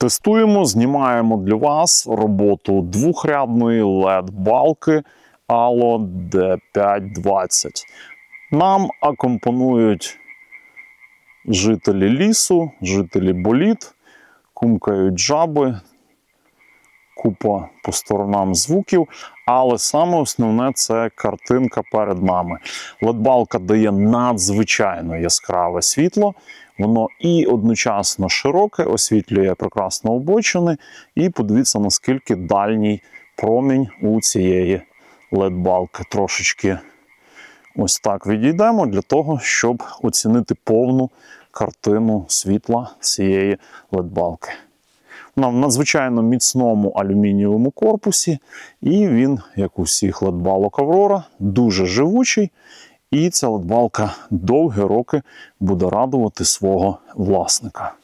Тестуємо, знімаємо для вас роботу двохрядної LED-балки Allo D520. Нам акомпонують жителі лісу, жителі боліт, кумкають жаби, купа по сторонам звуків. Але саме основне це картинка перед нами. LED-балка дає надзвичайно яскраве світло. Воно і одночасно широке, освітлює прекрасно обочини, і подивіться, наскільки дальній промінь у цієї LED-балки. Трошечки ось так відійдемо для того, щоб оцінити повну картину світла цієї LED-балки. В надзвичайно міцному алюмінієвому корпусі, і він, як у всіх LED-балок Аврора, дуже живучий. І ця LED-балка довгі роки буде радувати свого власника.